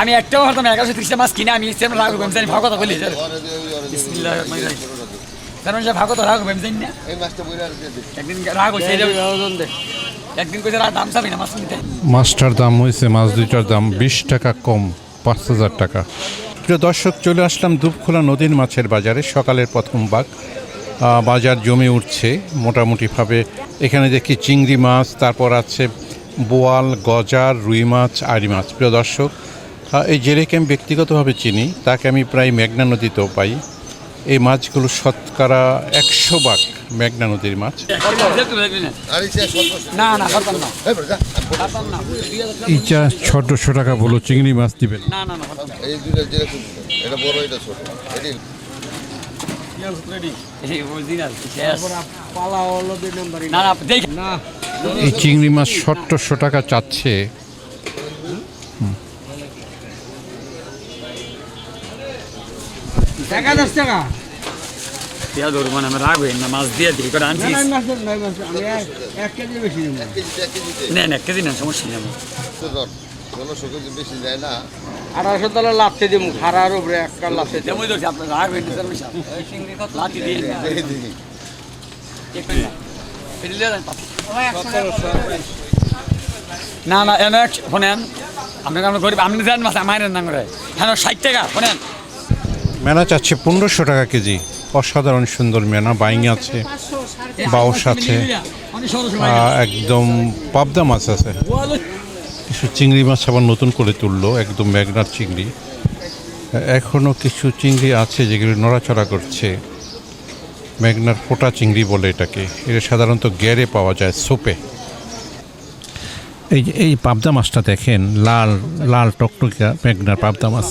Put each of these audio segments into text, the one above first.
আমি একটাও হতাম এগারোশো ত্রিশটা মাছ কিনে আমি সেরকম রাগ করব আমি ভাগ কথা বলি স্যার বিসমিল্লাহ রহমান রহিম। স্যার আমি ভাগ কথা রাগ করব জানি না। একদিন রাগ হয়েছে একদিন কইছে দাম চাবি না মাছ নিতে মাছটার দাম হয়েছে মাছ দুইটার দাম বিশ টাকা কম পাঁচ হাজার টাকা। প্রিয় দর্শক চলে আসলাম দুপখোলা নদীর মাছের বাজারে। সকালের প্রথম ভাগ বাজার জমে উঠছে মোটামুটিভাবে। এখানে দেখি চিংড়ি মাছ তারপর আছে বোয়াল গজার রুই মাছ আড়ি মাছ। প্রিয় দর্শক এই জেলেকে আমি ব্যক্তিগতভাবে চিনি। তাকে আমি প্রায় মেঘনা নদীতেও পাই। এই মাছগুলো শতকরা একশো ভাগ মেঘনা নদীর মাছ। ইচা ছশো টাকা বলো চিংড়ি মাছ দিবেন না। এই। না না চিংড়ি মাছ সত্তরশো টাকা চাচ্ছে। টাকা। দশ টাকা দিয়া আমি রাগ না মাছ দিয়ে দিই করে আনছি। এক- এক কেজি নেন সমস্যা নেই আমার। ষোলোশো কেজি বেশি যায় না। আড়াইশো দিব খারার উপরে দিব। আপনার না। দিয়ে একটু না। না, এনে শোনেন আপনি আমরা গরিব আপনি দেন মাছ আমার না করে হ্যাঁ ষাট টাকা, শোনেন। মেনা চাচ্ছে পনেরোশো টাকা কেজি। অসাধারণ সুন্দর মেনা বাইং আছে বাউস আছে একদম পাবদা মাছ আছে। কিছু চিংড়ি মাছ আবার নতুন করে তুললো, একদম মেঘনার চিংড়ি। এখনও কিছু চিংড়ি আছে যেগুলো নড়াচড়া করছে। মেঘনার ফোটা চিংড়ি বলে এটাকে। এটা সাধারণত গ্যারে পাওয়া যায় সোপে। এই যে এই পাবদা মাছটা দেখেন লাল লাল টকটকিয়া মেঘনার পাবদা মাছ।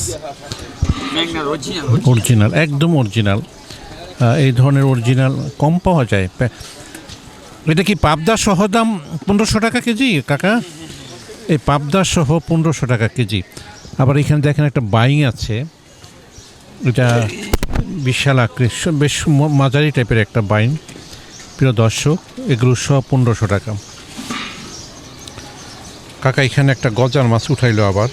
অরিজিনাল একদম অরিজিনাল এই ধরনের অরিজিনাল কম পাওয়া যায়। এটা কি পাবদা সহ দাম পনেরোশো টাকা কেজি কাকা? এই পাবদা সহ পনেরোশো টাকা কেজি। আবার এখানে দেখেন একটা বাইং আছে। এটা বিশাল আকৃষ্ট বেশ মাঝারি টাইপের একটা বাইন। প্রিয় দর্শক এগুলো সব পনেরোশো টাকা। কাকা এখানে একটা গজার মাছ উঠাইলো আবার।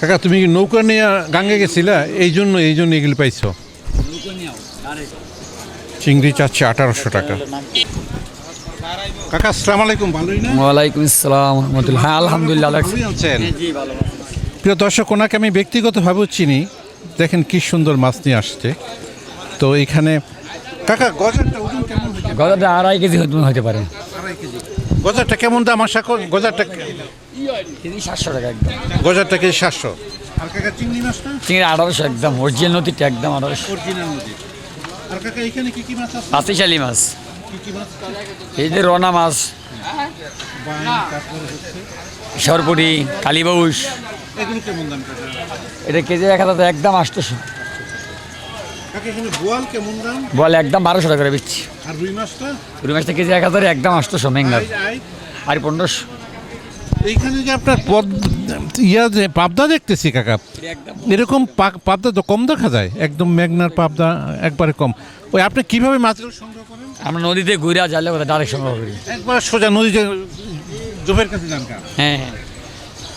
কাকা তুমি কি নৌকা নিয়ে গাঙ্গে গেছিলা? এই জন্য এই জন্য এগুলো পাইছো। চিংড়ি চাচ্ছে আঠারোশো টাকা। কাকা আসসালামু আলাইকুম। ভালোই না? ওয়ালাইকুম আসসালাম হ্যাঁ আলহামদুলিল্লাহ আছেন? জি ভালো প্রিয় দর্শক ওনাকে আমি ব্যক্তিগতভাবেও চিনি। দেখেন কি সুন্দর মাছ নিয়ে আসছে। তো এখানে কাকা গজারটা ওজন কেমন? গদাটা আড়াই কেজি হতে হতে পারে। গজারটা কেমন দাম আশা কর গজারটা কেজি সাতশো টাকা একদম। গজারটা কেজি সাতশো। আর কাকা চিংড়ি মাছটা? চিংড়ি আঠারোশো একদম অরিজিনাল নদীটা একদম আঠারোশো। অরিজিনাল নদী। আর কাকা এখানে কি কি মাছ আছে? পাতিশালি মাছ। এই যে রনা মাছ। সরপুরি কালীবাউস এগুলো কেমন দাম এটা কেজি এক হাজার একদম আটশোশো বলে একদম বারোশো টাকা করে বিচ্ছি। আর রুই মাছটা? রুই মাছটা কেজি এক হাজার একদম আটশোশো আর পনেরোশো। এইখানে যে আপনার পদ ইয়া যে পাবদা দেখতেছি কাকা এরকম পাবদা তো কম দেখা যায় একদম মেঘনার পাবদা একবারে কম। ওই আপনি কীভাবে মাছগুলো সংগ্রহ করেন? আমরা নদীতে ঘুরে জানলে কথা ডাইরেক্ট সংগ্রহ করি। একবার সোজা নদীতে জোবের কাছে যান হ্যাঁ হ্যাঁ।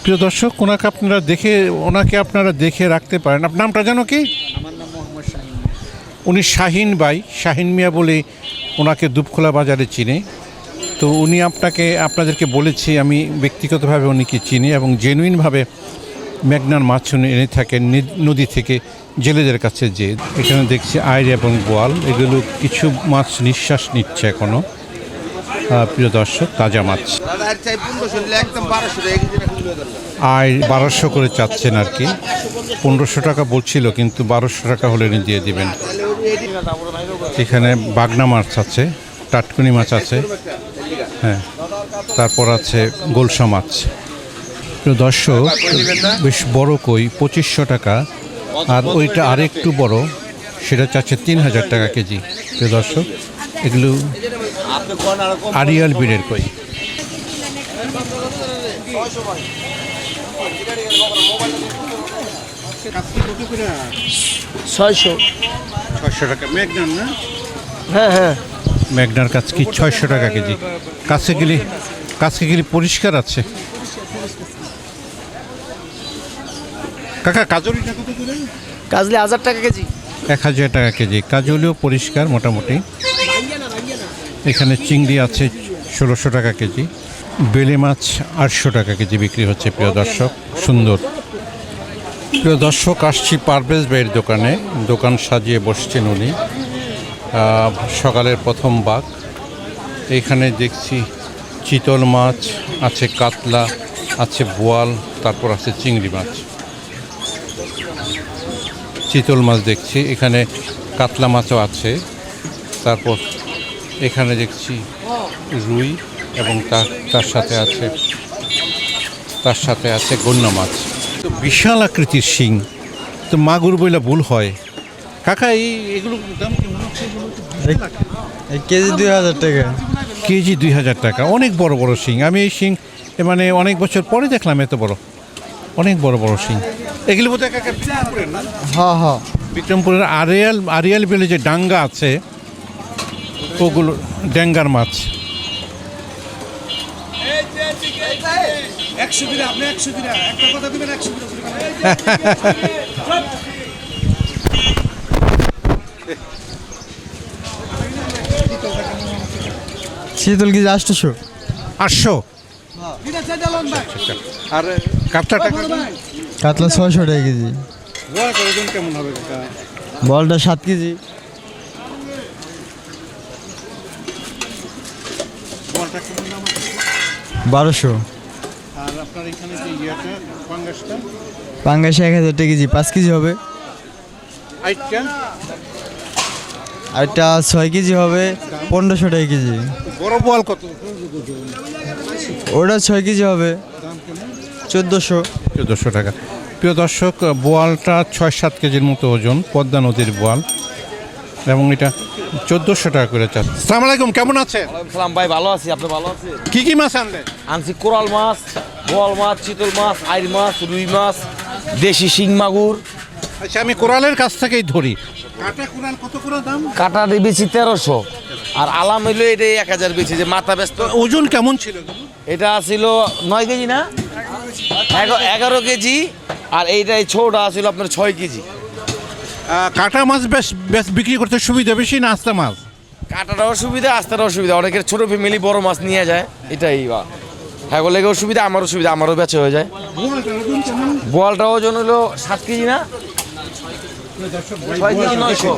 প্রিয় দর্শক ওনাকে আপনারা দেখে ওনাকে আপনারা দেখে রাখতে পারেন। আপনার নামটা জানো কি? আমার নাম মোহাম্মদ শাহিন উনি শাহিন বাই। শাহিন মিয়া বলে ওনাকে দুপখোলা বাজারে চিনে। তো উনি আপনাকে আপনাদেরকে বলেছি আমি ব্যক্তিগতভাবে উনিকে চিনি এবং জেনুইনভাবে মেঘনার মাছ উনি এনে থাকেন নদী থেকে জেলেদের কাছে যে। এখানে দেখছি আইর এবং বোয়াল এগুলো কিছু মাছ নিঃশ্বাস নিচ্ছে এখনও প্রিয় দর্শক তাজা মাছ। একদম আয় বারোশো করে চাচ্ছেন আর কি। পনেরোশো টাকা বলছিল, কিন্তু বারোশো টাকা হলে উনি দিয়ে দিবেন। এখানে বাগনা মাছ আছে, টাটকুনি মাছ আছে হ্যাঁ। তারপর আছে গোলসা মাছ। তো দর্শক, বেশ বড় কই, পঁচিশশো টাকা। আর ওইটা আরেকটু বড়, সেটা চাচ্ছে তিন হাজার টাকা কেজি। তো দর্শক, এগুলো আরিয়াল বিড়ের কই। ছয়শো। ছয়শো টাকা। মেঘনার না? হ্যাঁ হ্যাঁ। মেঘনার কাছ কি ছয়শো টাকা কেজি? কাছে গেলে কাজকিগিরি পরিষ্কার আছে। কাকা করে? কাজলি হাজার টাকা কেজি। এক হাজার টাকা কেজি। কাজলিও পরিষ্কার মোটামুটি। এখানে চিংড়ি আছে ষোলোশো টাকা কেজি। বেলে মাছ আটশো টাকা কেজি বিক্রি হচ্ছে, প্রিয় দর্শক। সুন্দর। প্রিয় দর্শক, আসছি পারভেজ ভাইয়ের দোকানে। দোকান সাজিয়ে বসছেন উনি। সকালের প্রথম বাঘ। এইখানে দেখছি চিতল মাছ, আছে কাতলা, আছে বোয়াল, তারপর আছে চিংড়ি মাছ। চিতল মাছ দেখছি। এখানে কাতলা মাছও আছে। তারপর এখানে দেখছি রুই এবং তার তার সাথে আছে তার সাথে আছে গন্যা মাছ তো বিশাল আকৃতির শিং। তো মাগুর বইলে ভুল হয়। কাকা এই এগুলো দাম কেজি দুই হাজার টাকা। কেজি দুই হাজার টাকা। অনেক বড় বড় শিং। আমি এই শিং এ মানে অনেক বছর পরে দেখলাম এত বড়। অনেক বড় বড় শিং। এগুলো বোধহয় কাকা বিক্রমপুরের না? হ্যাঁ হ্যাঁ। বিক্রমপুরের আরিয়াল আরিয়াল বেলে যে ডাঙ্গা আছে ওগুলো ড্যাঙ্গার মাছ। শীতল কেজি আটশোশো আটশো আর কাতলা টাকা কাতলা ছয়শো টাকা কেজি। কেমন হবে বলটা সাত কেজি? বারোশো। আপনার এখানে যে ইয়েটা পাঙ্গাসটা পাঙ্গাসে এক হাজার টাকা কেজি পাঁচ কেজি হবে। আইটটা? আরটা ছয় কেজি হবে পনেরোশো টাকা কেজি। বড় বল কত? ওটা ছয় কেজি হবে। চোদ্দোশো। চোদ্দোশো টাকা। প্রিয় দর্শক বোয়ালটা ছয় সাত কেজির মতো ওজন পদ্মা নদীর বোয়াল। এবং এটা চোদ্দোশো টাকা করে চাল। সালাম আলাইকুম কেমন আছে সালাম ভাই ভালো আছি। আপনি ভালো আছেন? কি কি মাছ আনলেন? আনছি কোরাল মাছ বোয়াল মাছ চিতল মাছ আইর মাছ রুই মাছ দেশি শিং মাগুর। আচ্ছা আমি কোরালের কাছ থেকেই ধরি। কাটা কোরাল কত করে দাম? কাটা দিয়ে বেশি তেরোশো। আর আলাম হইল এটা এক হাজার বেশি যে মাথা ব্যস্ত। ওজন কেমন ছিল? এটা ছিল নয় কেজি না? এগা- এগারো কেজি আর এইটা এই ছোটা ছিল আপনার ছয় কেজি। কাটা মাছ বেশ বেশ বিক্রি করতে সুবিধা বেশি না আস্তা মাছ? কাটার সুবিধা আস্তার অসুবিধা অনেকের ছোট ফ্যামিলি বড় মাছ নিয়ে যায় এটাই বা। হ্যাঁ বলে অসুবিধা আমারও সুবিধা আমারও বেচা হয়ে যায়। বোয়ালটা ওজন হলো সাত কেজি না? ছয় কেজি নয়শো।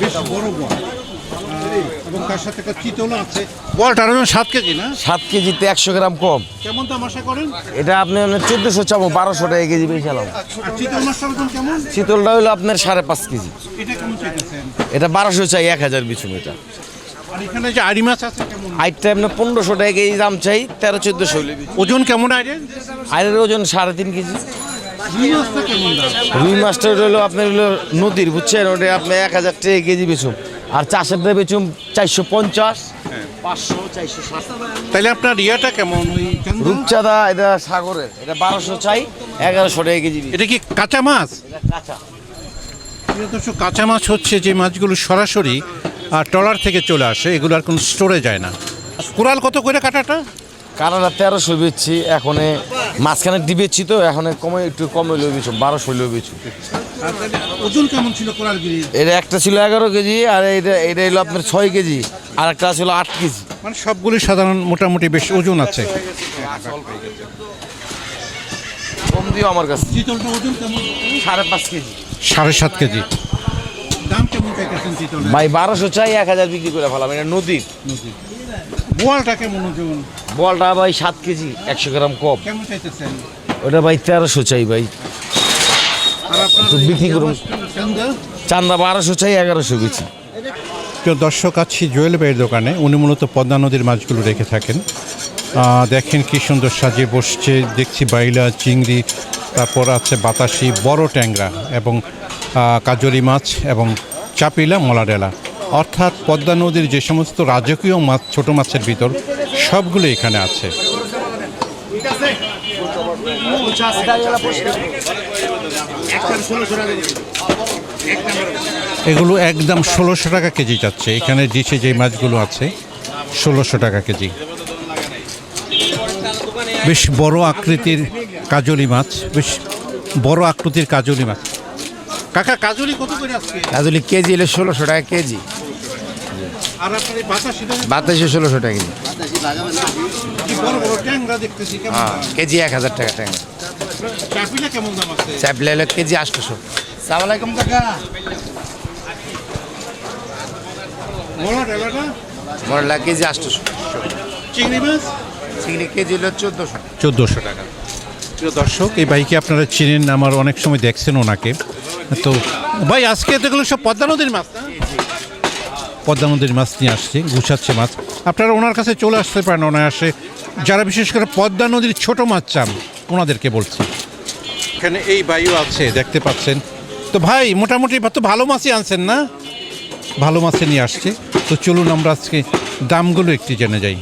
বেশ বড় বল এবং তার সাথে চিতলও আছে বলটার ওজন সাত কেজি না? সাত কেজিতে একশো গ্রাম কম। কেমন দাম আশা করেন? এটা আপনি চোদ্দশো চাবো বারোশো টাকা কেজি বেচালাম চিতল মাছটার ওজন কেমন? শীতলটা হলো আপনার সাড়ে পাঁচ কেজি। এটা কেমন এটা বারোশো চাই এক হাজার বিছুন এটা। এখানে যে আড়ি মাছ আছে কেমন? আইটটা আপনার পনেরোশো টাকা কেজি দাম চাই তেরো চোদ্দশো। ওজন কেমন আইডে আইরের ওজন সাড়ে তিন কেজি। রুই মাছটা হলো আপনার হলো নদীর বুঝছেন? ওটা আপনি এক হাজার টাকা কেজি বেচুম আর চাষেরটা বেচুম চারশো পঞ্চাশ। পাঁচশো চারশো তাহলে আপনার ইয়াটা কেমন? রূপচাঁদা এটা সাগরের। এটা বারোশো চাই এগারোশো টাকা কেজি এটা কি কাঁচা মাছ? কাঁচা। কাঁচা মাছ হচ্ছে যে মাছগুলো সরাসরি ট্রলার থেকে চলে আসে এগুলো আর কোনো স্টোরে যায় না। কোরাল কত করে কাটাটা? কানাডা তেরোশো বেচছি এখন মাঝখানে ডিবেছি তো এখন কমে একটু কমে লই বেচুম বারোশো লই বেচুম ওজন কেমন ছিল কোরাল এটা একটা ছিল এগারো কেজি আর এটা এটা হলো আপনার ছয় কেজি আর একটা ছিল আট কেজি। মানে সবগুলি সাধারণ মোটামুটি বেশ ওজন আছে। কম দিও আমার কাছে। ওজন সাড়ে পাঁচ কেজি। সাড়ে সাত কেজি। দাম কেমন চাইতেছেন চিতল ভাই বারোশো চাই এক হাজার বিক্রি করে ফেলাম এটা নদীর বোয়ালটা কেমন ওজন? বলটা ভাই সাত কেজি একশো গ্রাম কেমন চাইতেছেন? ওটা ভাই তেরোশো চাই ভাই। তো বিক্রি করুন। চান্দা? বারোশো চাই এগারোশো বেচি প্রিয় দর্শক আছি জুয়েল ভাইয়ের দোকানে। উনি মূলত পদ্মা নদীর মাছগুলো রেখে থাকেন। দেখেন কি সুন্দর সাজিয়ে বসছে দেখছি বাইলা চিংড়ি তারপর আছে বাতাসি বড় ট্যাংরা এবং কাজরি মাছ এবং চাপিলা, মলাডেলা। অর্থাৎ পদ্মা নদীর যে সমস্ত রাজকীয় মাছ, ছোট মাছের ভিতর, সবগুলো এখানে আছে। এগুলো একদম ষোলোশো টাকা কেজি যাচ্ছে। এখানে ডিশে যে মাছগুলো আছে, ষোলোশো টাকা কেজি। বেশ বড় আকৃতির কাজলি মাছ, বেশ বড় আকৃতির কাজলি মাছ। কাকা কাজলি কত করে আজকে? কাজলি কেজি হলে ষোলোশো টাকা কেজি। আর আপনার এই বাতাসি বাতাসে ষোলোশো টাকা কেজি। কি বড় বড় ট্যাংরা দেখতেছি কেমন হ্যাঁ কেজি এক হাজার টাকা ট্যাঙ্গা চাপিলা কেমন দাম আছে? চাপলে হলে কেজি আটশোশো। সালাম আলাইকুম কাকা। মরলা কেজি আটশোশো। চিংড়ি মাছ? চিংড়ি কেজি হলো চোদ্দোশো। চোদ্দোশো টাকা। প্রিয় দর্শক, এই বাইকে আপনারা চিনেন, আমার অনেক সময় দেখছেন ওনাকে। তো ভাই, আজকে এতগুলো সব পদ্মা নদীর মাছ পদ্মা নদীর মাছ নিয়ে আসছে, গুছাচ্ছে মাছ। আপনারা ওনার কাছে চলে আসতে পারেন অনায়াসে। যারা বিশেষ করে পদ্মা নদীর ছোট মাছ চান, ওনাদেরকে বলছি। এখানে এই বাইও আছে, দেখতে পাচ্ছেন। তো ভাই, মোটামুটি তো ভালো মাছই আনছেন, না? ভালো মাছে নিয়ে আসছে। তো চলুন আমরা আজকে দামগুলো একটু জেনে যাই।